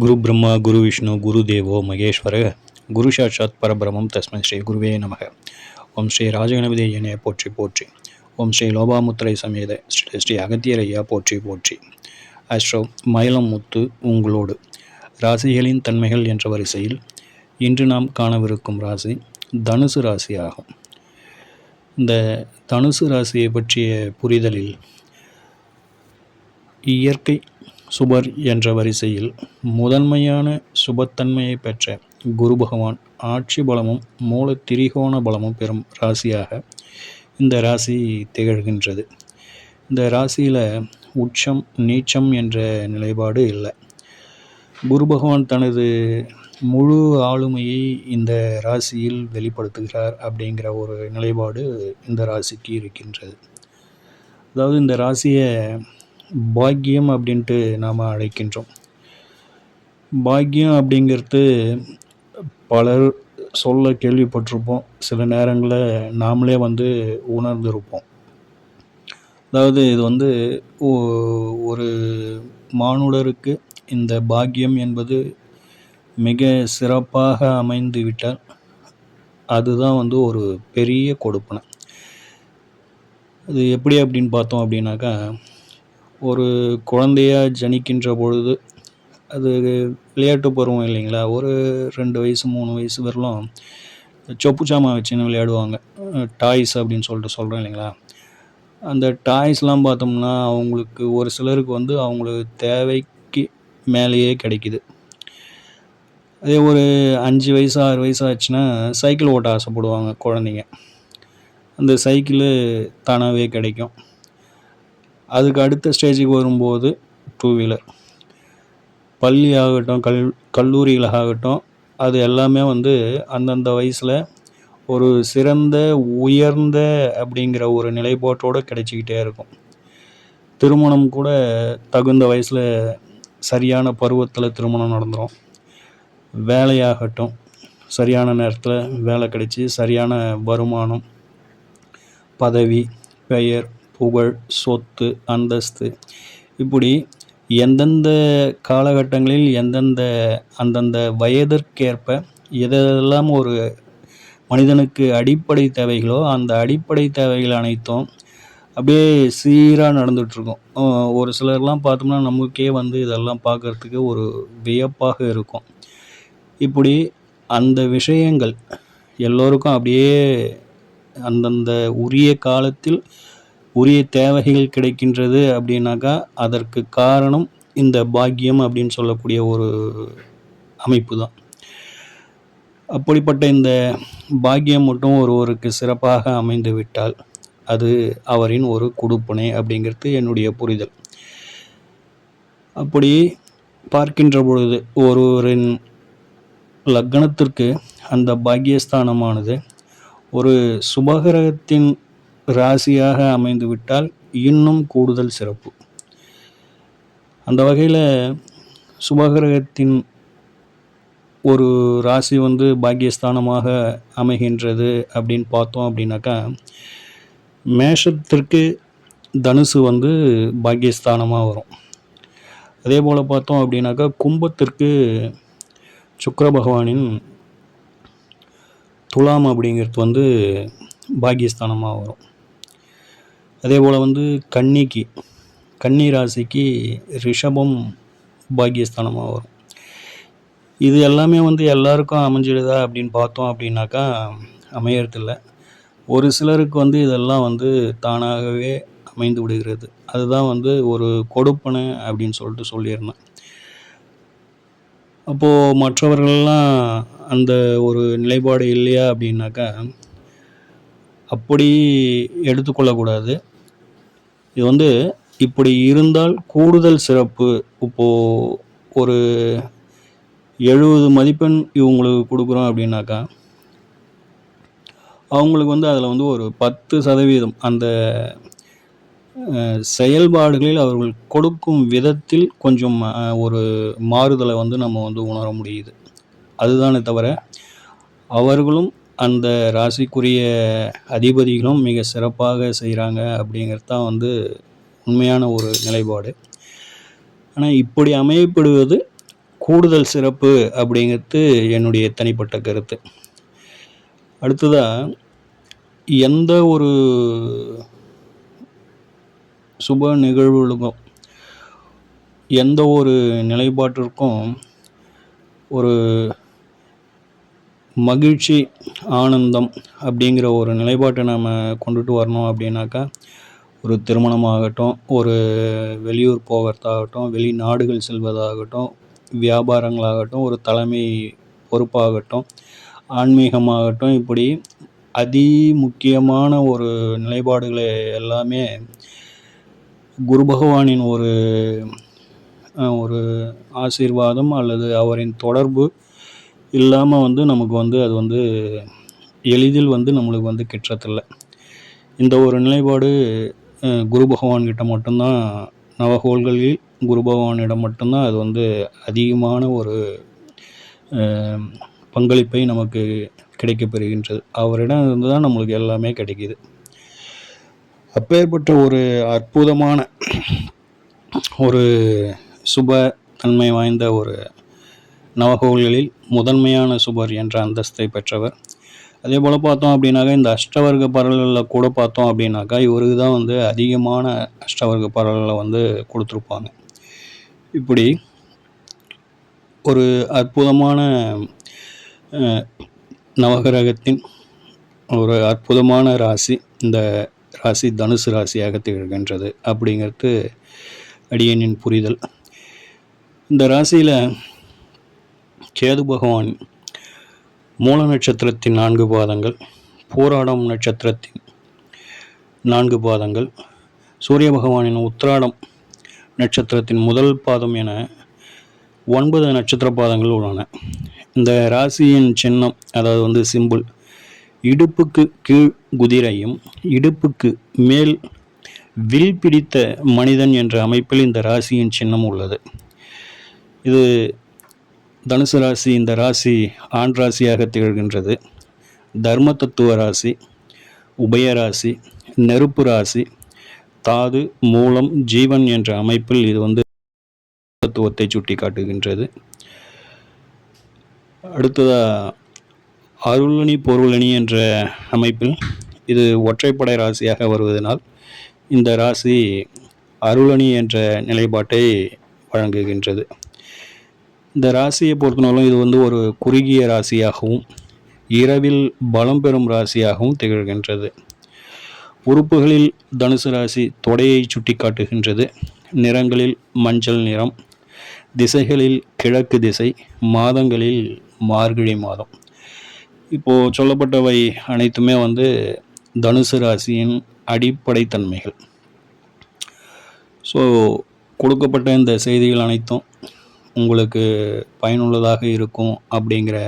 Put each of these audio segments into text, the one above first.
குரு பிரம்மா குரு விஷ்ணு குரு தேவோ மகேஸ்வர குரு சாட்சாத் பரபிரமம் தஸ்மை ஸ்ரீ குருவே நமக. ஓம் ஸ்ரீ ராஜகணபதி போற்றி போற்றி. ஓம் ஸ்ரீ லோபாமுத்திரை சமேத ஸ்ரீ ஸ்ரீ அகத்தியரையா போற்றி போற்றி. அஸ்ட்ரோ மயிலம் முத்து உங்களோடு. ராசிகளின் தன்மைகள் என்ற வரிசையில் இன்று நாம் காணவிருக்கும் ராசி தனுசு ராசி ஆகும் இந்த தனுசு ராசியை பற்றிய புரிதலில் இயற்கை சுபர் என்ற வரிசையில் முதன்மையான சுபத்தன்மையை பெற்ற குரு பகவான் ஆட்சி பலமும் மூல திரிகோண பலமும் பெறும் ராசியாக இந்த ராசி திகழ்கின்றது. இந்த ராசியில் உச்சம் நீச்சம் என்ற நிலைப்பாடு இல்லை. குரு பகவான் தனது முழு ஆளுமையை இந்த ராசியில் வெளிப்படுத்துகிறார் அப்படிங்கிற ஒரு நிலைப்பாடு இந்த ராசிக்கு இருக்கின்றது. அதாவது இந்த ராசியை பாக்கியம் அப்படின்ட்டு நாம் அழைக்கின்றோம். பாக்கியம் அப்படிங்கிறது பலர் சொல்ல கேள்விப்பட்டிருப்போம். சில நேரங்களில் நாமளே வந்து உணர்ந்திருப்போம். அதாவது இது வந்து ஒரு மானுடருக்கு இந்த பாக்கியம் என்பது மிக சிறப்பாக அமைந்து விட்டால் அதுதான் வந்து ஒரு பெரிய கொடுப்பனை. அது எப்படி அப்படின்னு பார்த்தோம் அப்படின்னாக்கா ஒரு குழந்தையாக ஜனிக்கின்ற பொழுது அது விளையாட்டு பருவம் இல்லைங்களா? ஒரு ரெண்டு வயசு மூணு வயசு வரலும். சொப்பு சாமான் வச்சுன்னு விளையாடுவாங்க. டாய்ஸ் அப்படின்னு சொல்லிட்டு சொல்கிறோம் இல்லைங்களா? அந்த டாய்ஸ்லாம் பார்த்தோம்னா அவங்களுக்கு ஒரு சிலருக்கு வந்து அவங்களுக்கு தேவைக்கு மேலேயே கிடைக்கிது. அதே ஒரு அஞ்சு வயசு ஆறு வயசு ஆச்சுன்னா சைக்கிள் ஓட்ட ஆசைப்படுவாங்க குழந்தைங்க. அந்த சைக்கிளு தானாகவே கிடைக்கும். அதுக்கு அடுத்த ஸ்டேஜுக்கு வரும்போது டூ வீலர் பள்ளி ஆகட்டும் கல் கல்லூரிகளாகட்டும் அது எல்லாமே வந்து அந்தந்த வயசில் ஒரு சிறந்த உயர்ந்த அப்படிங்கிற ஒரு நிலைப்பாட்டோடு கிடைச்சிக்கிட்டே இருக்கும். திருமணம் கூட தகுந்த வயசில் சரியான பருவத்தில் திருமணம் நடந்துடும் வேலையாகட்டும் சரியான நேரத்தில் வேலை கிடைச்சி சரியான வருமானம் பதவி பெயர் புகழ் சொத்து அந்தஸ்து. இப்படி எந்தெந்த காலகட்டங்களில் எந்தெந்த அந்தந்த வயதிற்கேற்ப எதெல்லாம் ஒரு மனிதனுக்கு அடிப்படை தேவைகளோ அந்த அடிப்படை தேவைகள் அனைத்தும் அப்படியே சீராக நடந்துகிட்ருக்கும். ஒரு சிலர்லாம் பார்த்தோம்னா நமக்கே வந்து இதெல்லாம் பார்க்குறதுக்கு ஒரு வியப்பாக இருக்கும். இப்படி அந்த விஷயங்கள் எல்லோருக்கும் அப்படியே அந்தந்த உரிய காலத்தில் உரிய தேவைகள் கிடைக்கின்றது அப்படின்னாக்கா அதற்கு காரணம் இந்த பாக்கியம் அப்படின்னு சொல்லக்கூடிய ஒரு அமைப்பு தான் அப்படிப்பட்ட இந்த பாக்கியம் மட்டும் ஒருவருக்கு சிறப்பாக அமைந்து விட்டால் அது அவரின் ஒரு கொடுப்பனை அப்படிங்கிறது என்னுடைய புரிதல். அப்படி பார்க்கின்ற பொழுது ஒருவரின் லக்னத்திற்கு அந்த பாக்கியஸ்தானமானது ஒரு சுபகிரகத்தின் ராசியாக அமைந்து விட்டால் இன்னும் கூடுதல் சிறப்பு. அந்த வகையில் சுபகிரகத்தின் ஒரு ராசி வந்து பாக்கியஸ்தானமாக அமைகின்றது அப்படின்னு பார்த்தோம் அப்படின்னாக்கா மேஷத்திற்கு தனுசு வந்து பாக்கியஸ்தானமாக வரும். அதே போல் பார்த்தோம் அப்படின்னாக்கா கும்பத்திற்கு சுக்கர பகவானின் துலாம் அப்படிங்கிறது வந்து பாக்கியஸ்தானமாக வரும். அதே போல் வந்து கன்னிக்கு கன்னி ராசிக்கு ரிஷபம் பாக்கியஸ்தானமாக வரும். இது எல்லாமே வந்து எல்லாருக்கும் அமைஞ்சிடுதா அப்படின்னு பார்த்தோம் அப்படின்னாக்கா அமையறதில்ல. ஒரு சிலருக்கு வந்து இதெல்லாம் வந்து தானாகவே அமைந்து விடுகிறது. அதுதான் வந்து ஒரு கொடுப்பனை அப்படின்னு சொல்லிட்டு சொல்லியிருந்தேன் அப்போது மற்றவர்கள்லாம் அந்த ஒரு நிலைப்பாடு இல்லையா அப்படின்னாக்கா அப்படி எடுத்துக்கொள்ளக்கூடாது. இது வந்து இப்படி இருந்தால் கூடுதல் சிறப்பு. இப்போது ஒரு எழுபது மதிப்பெண் இவங்களுக்கு கொடுக்குறோம் அப்படின்னாக்கா அவங்களுக்கு வந்து அதில் வந்து ஒரு பத்து சதவீதம் அந்த செயல்பாடுகளில் அவர்கள் கொடுக்கும் விதத்தில் கொஞ்சம் ஒரு மாறுதலை வந்து நம்ம வந்து உணர முடியுது. அதுதானே தவிர அவர்களும் அந்த ராசிக்குரிய அதிபதிகளும் மிக சிறப்பாக செய்கிறாங்க அப்படிங்கிறது தான் வந்து உண்மையான ஒரு நிலைப்பாடு. ஆனால் இப்படி அமையப்படுவது கூடுதல் சிறப்பு அப்படிங்கிறது என்னுடைய தனிப்பட்ட கருத்து. அடுத்ததாக எந்த ஒரு சுப நிகழ்வுகளுக்கும் எந்த ஒரு நிலைப்பாட்டிற்கும் ஒரு மகிழ்ச்சி ஆனந்தம் அப்படிங்கிற ஒரு நிலைப்பாட்டை நம்ம கொண்டுட்டு வரணும் அப்படின்னாக்கா ஒரு திருமணமாகட்டும் ஒரு வெளியூர் போகிறதாகட்டும் வெளிநாடுகள் செல்வதாகட்டும் வியாபாரங்களாகட்டும் ஒரு தலைமை பொறுப்பாகட்டும் ஆன்மீகமாகட்டும் இப்படி அதி முக்கியமான ஒரு நிலைப்பாடுகளை எல்லாமே குரு பகவானின் ஒரு ஒரு ஆசீர்வாதம் அல்லது அவரின் தொடர்பு இல்லாமல் வந்து நமக்கு வந்து அது வந்து எளிதில் வந்து நம்மளுக்கு வந்து கிட்டறதில்ல. இந்த ஒரு நிலைப்பாடு குரு பகவான்கிட்ட மட்டும்தான் நவகோள்களில் குரு பகவானிடம் மட்டும்தான் அது வந்து அதிகமான ஒரு பங்களிப்பை நமக்கு கிடைக்கப்பெறுகின்றது அவரிடம் இருந்து தான் நம்மளுக்கு எல்லாமே கிடைக்கிது. அப்பேற்பட்ட ஒரு அற்புதமான ஒரு சுப தன்மை வாய்ந்த ஒரு நவகோள்களில் முதன்மையான சுபர் என்ற அந்தஸ்தை பெற்றவர். அதே போல் பார்த்தோம் அப்படின்னாக்கா இந்த அஷ்டவர்க்க பரல்களில் கூட பார்த்தோம் அப்படின்னாக்கா இவருக்கு தான் வந்து அதிகமான அஷ்டவர்க்க பரல்களை வந்து கொடுத்துருப்பாங்க. இப்படி ஒரு அற்புதமான நவகிரகத்தின் ஒரு அற்புதமான ராசி இந்த ராசி தனுசு ராசியாக திகழ்கின்றது அப்படிங்கிறது அடியனின் புரிதல். இந்த ராசியில் கேது பகவான் மூல நட்சத்திரத்தின் நான்கு பாதங்கள் போராடம் நட்சத்திரத்தின் நான்கு பாதங்கள் சூரிய பகவானின் உத்திராடம் நட்சத்திரத்தின் முதல் பாதம் என ஒன்பது நட்சத்திர பாதங்கள் உள்ளன. இந்த ராசியின் சின்னம் அதாவது வந்து சிம்பிள் இடுப்புக்கு கீழ் குதிரையும் இடுப்புக்கு மேல் வில் பிடித்த மனிதன் என்ற அமைப்பில் இந்த ராசியின் சின்னம் உள்ளது. இது தனுசு ராசி இந்த ராசி ஆண் ராசியாக திகழ்கின்றது. தர்ம தத்துவ ராசி உபயராசி நெருப்பு ராசி தாது மூலம் ஜீவன் என்ற அமைப்பில் இது வந்து தத்துவத்தை சுட்டி காட்டுகின்றது அடுத்ததாக அருளணி பொருளணி என்ற அமைப்பில் இது ஒற்றைப்படை ராசியாக வருவதனால் இந்த ராசி அருளணி என்ற நிலைப்பாட்டை வழங்குகின்றது. இந்த ராசியை பொறுத்தனாலும் இது வந்து ஒரு குறுகிய ராசியாகவும் இரவில் பலம் பெறும் ராசியாகவும் திகழ்கின்றது. உறுப்புகளில் தனுசு ராசி தொடையை சுட்டி காட்டுகின்றது நிறங்களில் மஞ்சள் நிறம் திசைகளில் கிழக்கு திசை மாதங்களில் மார்கழி மாதம். இப்போது சொல்லப்பட்டவை அனைத்துமே வந்து தனுசு ராசியின் அடிப்படை தன்மைகள் ஸோ கொடுக்கப்பட்ட இந்த செய்திகள் அனைத்தும் உங்களுக்கு பயனுள்ளதாக இருக்கும் அப்படிங்கிற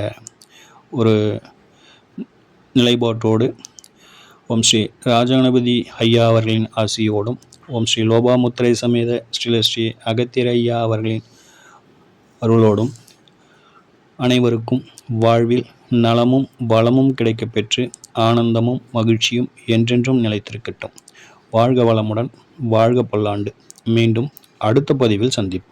ஒரு நிலைப்பாட்டோடு ஓம் ஸ்ரீ ராஜகணபதி ஐயா அவர்களின் ஆசியோடும் ஓம் ஸ்ரீ லோபாமுத்திரை சமேத ஸ்ரீல ஸ்ரீ அகத்திர ஐயா அவர்களின் அருளோடும் அனைவருக்கும் வாழ்வில் நலமும் வளமும் கிடைக்கப்பெற்று ஆனந்தமும் மகிழ்ச்சியும் என்றென்றும் நிலைத்திருக்கட்டும். வாழ்க வளமுடன் வாழ்க பல்லாண்டு. மீண்டும் அடுத்த பதிவில் சந்திப்போம்.